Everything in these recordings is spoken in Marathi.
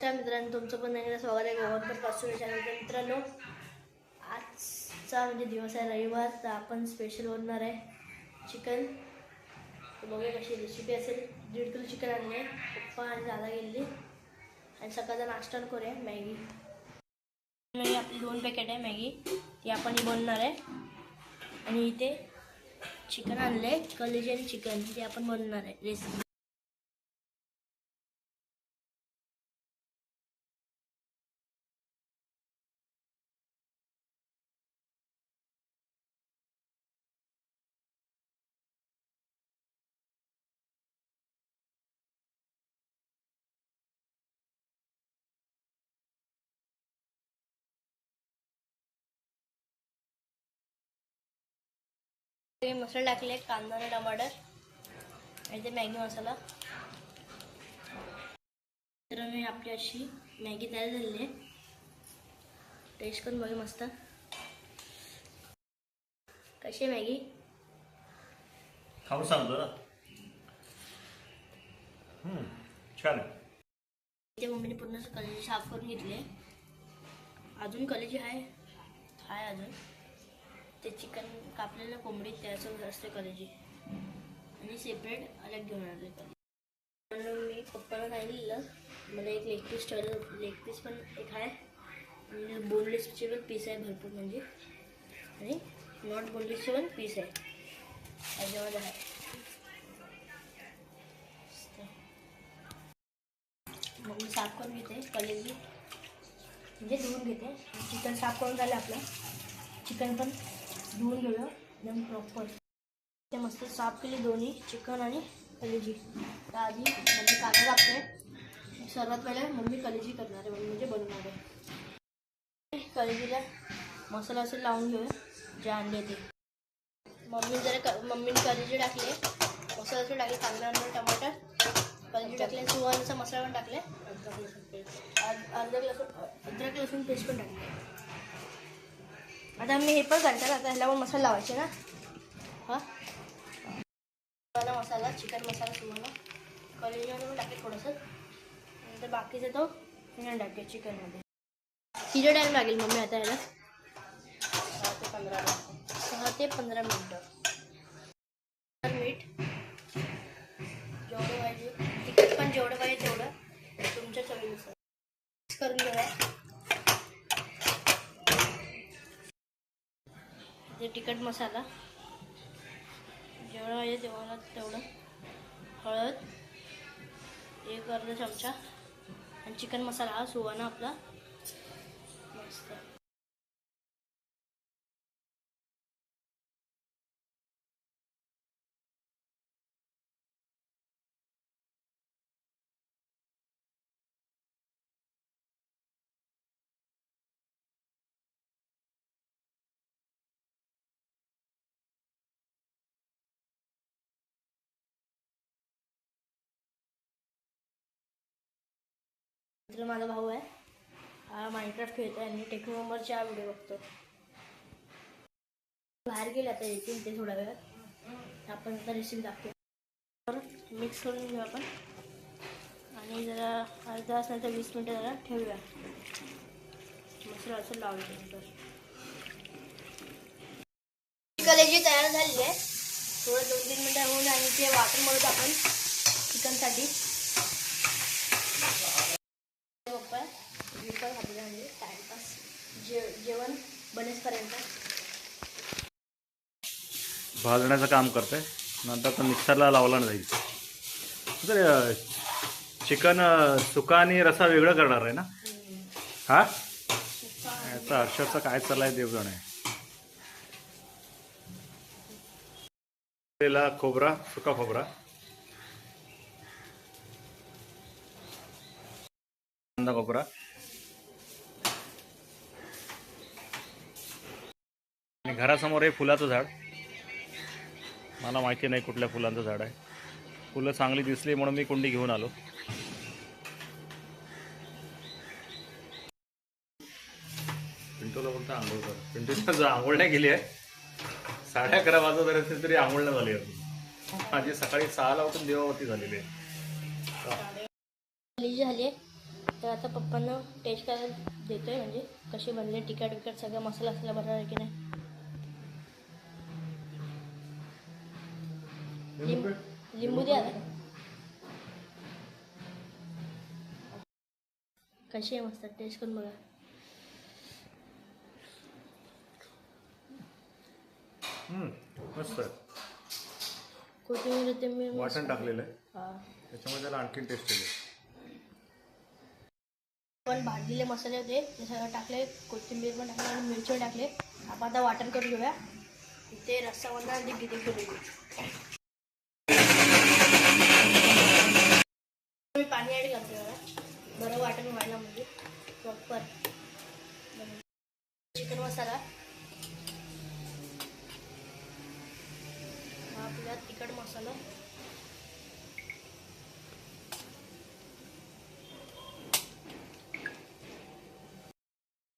त्या मित्रांनो तुमचं पण एकदा स्वागत आहे. गोवरकरपासून चॅनलच्या मित्रांनो आजचा म्हणजे दिवस आहे रविवार तर आपण स्पेशल बनणार आहे चिकन तर बघूया कशी रेसिपी असेल. दीड किलो चिकन आणले. पप्पा आणि दादा गेलेली. आणि सकाळचा नाश्ता करूया मॅगी. मॅगी आपली दोन पॅकेट आहे मॅगी. ती आपण ही बनवणार आहे. आणि इथे चिकन आणले कलेजी आणि चिकन ते आपण बनवणार आहे रेसिपी ते मसाले टाकले कांदा आणि टमाटर आणि ते मॅगी मसाला. तर मी आपली अशी मॅगी तयार झालेली आहे. टेस्ट करून बघा मस्त. कशी आहे मॅगी? खाऊन सांगतो ना. छान इथे मम्मीने पूर्ण कलेजी साफ करून घेतले अजून कलेजी आहे? आहे अजून. ते चिकन कापलेलं कोंबडी त्यासोबत असते कलेजी. आणि सेपरेट अलग घेऊन आले म्हणून मी पप्पाला सांगितलेलं मला एक लेग पीस ठेवलं लेग पीस पण एक आहे. म्हणजे आणि बोनलेसचे पण पीस आहे भरपूर म्हणजे. आणि नॉट बोनलेसचे पण पीस आहे. त्याच्यामध्ये आहे. मग मी साफ करून घेते कलेजी. म्हणजे धुवून घेते. चिकन साफ करून झालं आपलं. चिकन पण धुवून घेऊया एकदम प्रॉपर ते मस्त साफ केली दोन्ही चिकन आणि कलेजी तर आधी मम्मी कांदा कापते सर्वात पहिले मम्मी कलेजी करणार आहे म्हणजे बनवणार आहे कलेजीला मसाला असं लावून घेऊया जे आणले ते मम्मी जरा क मम्मीने कलेजी टाकले मसाला असं टाकले कांदा टमाटर कलेजी टाकले सुहानाचा मसाला पण टाकले अद- अद्रक लसूण अद्रक लसूण पेस्ट पण टाकले आता मी हे पण करतात आता ह्याला पण मसाला लावायचे ना. हा? मसाला चिकन मसाला सुहाना कलेजीमध्ये टाकेल थोडंसं. नंतर बाकीचं तो नाही टाकेल चिकनमध्ये किती टाईम लागेल मम्मी आता ह्याला? सहा ते पंधरा मिनिटं. सहा ते पंधरा मिनिटं. मीठ जेवढं पाहिजे. तिखट पण जेवढं पाहिजे तेवढं तुमच्या चवीनुसार. Mix करून घेऊया ते तिखट मसाला. जेवढं पाहिजे तेवढा तेवढं. हळद एक अर्धा चमचा. आणि चिकन मसाला हा सुवाना आपला. मस्त. मित्र माझा भाऊ आहे. हा माइनक्राफ्ट खेळतो आणि टेक्नो नंबरच्या व्हिडिओ बघतो बाहेर गेले आता येतील ते थोड्या वेळात. आपण आता रेसिपी दाखवू. मिक्स करून घेऊ आपण. आणि जरा अर्धा तास नंतर वीस मिनटं जरा ठेवूया. मसाला असं लावलं कलेजी तयार झालेली आहे. थोडं दोन तीन मिनटं होऊन आणि ते वाटर म्हणतो आपण चिकनसाठी पप्पा विपर घातले म्हणजे टाइमपास जे जेवण बनेसपर्यंत भाजण्याचं काम करते नंतर तो मिक्सरला लावला जाईल. तर चिकन सुका आणि रसा वेगळं करणार आहे ना? हा? याचा अक्षरचा काय चाललाय देवजण आहे. खोबरा सुका खोबरा. कांदा खोबरा. आणि घरासमोर हे फुलाचं झाड. मला माहिती नाही कुठल्या फुलांचं झाड आहे. फुलं चांगली दिसली म्हणून मी कुंडी घेऊन आलो. पिंटूला फक्त आंघोळ कर. पिंटूला आंघोळ नाही गेली आहे साडे अकरा वाजत असेल तरी आंघोळ नाही झाली अजून माझी सकाळी सहाला उठून देवावरती झालेली आहे. झाली तर आता पप्पांना टेस्ट करायला देतोय म्हणजे कशी बनले तिखट विकट सगळं मसाला असला बरोबर आहे की नाही? लिंबू लिंबू द्या. कशी आहे मस्त टेस्ट करून बघा. मस्त कोथिंबीर ते मी वाटण टाकलेलं आहे. त्याच्यामुळे त्याला आणखीन टेस्ट येते पण भाजलेले मसाले होते ते सगळं टाकले कोथिंबीर पण टाकले आणि मिरची टाकले. आपण आता वाटण करून घेऊया. इथे रस्सा बनणार आणि ते गिरी करून घेऊ पाणी ॲड करते मला बरं वाटण व्हायला म्हणजे. प्रॉपर. चिकन मसाला. हा आपला तिखट मसाला.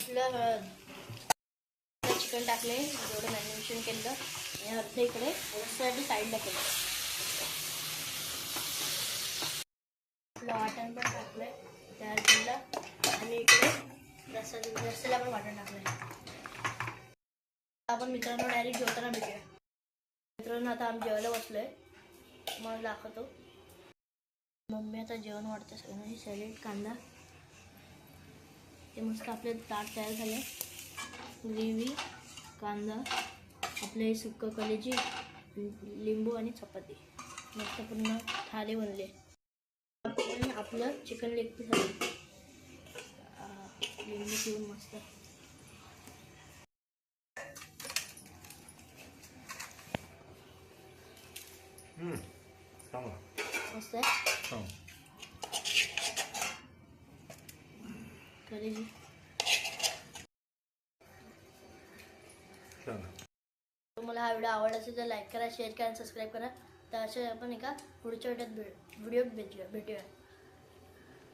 आपलं हळद चिकन टाकले. जेवढं मॅरिनेशन केलं. आणि अर्ध इकडे. साईडला केलं. वाटण पण टाकलंय. तयार केलं आणि इकडे रस्सा रस्त्याला पण वाटण टाकलंय. आपण मित्रांनो डायरेक्ट जेवताना भेटूया. मित्रांनो आता आम्ही जेवायला बसलोय. मला दाखवतो. मम्मी आता जेवण वाढतं सगळ्यांना. सॅलेड कांदा. ते मस्त आपले ताट तयार झाले. ग्रेव्ही कांदा आपले सुक्क कलेजी लिंबू आणि चपाती. मस्त पूर्ण थाली बनले. आपलं चिकन लेग पीस आहे. मस्त मस्त आहे. हां. तुम्हाला हा व्हिडिओ आवडला असेल तर लाईक करा शेअर करा आणि सबस्क्राईब करा. तर असे आपण एका पुढच्या व्हिडिओत व्हिडिओत भेटूया भेटूया.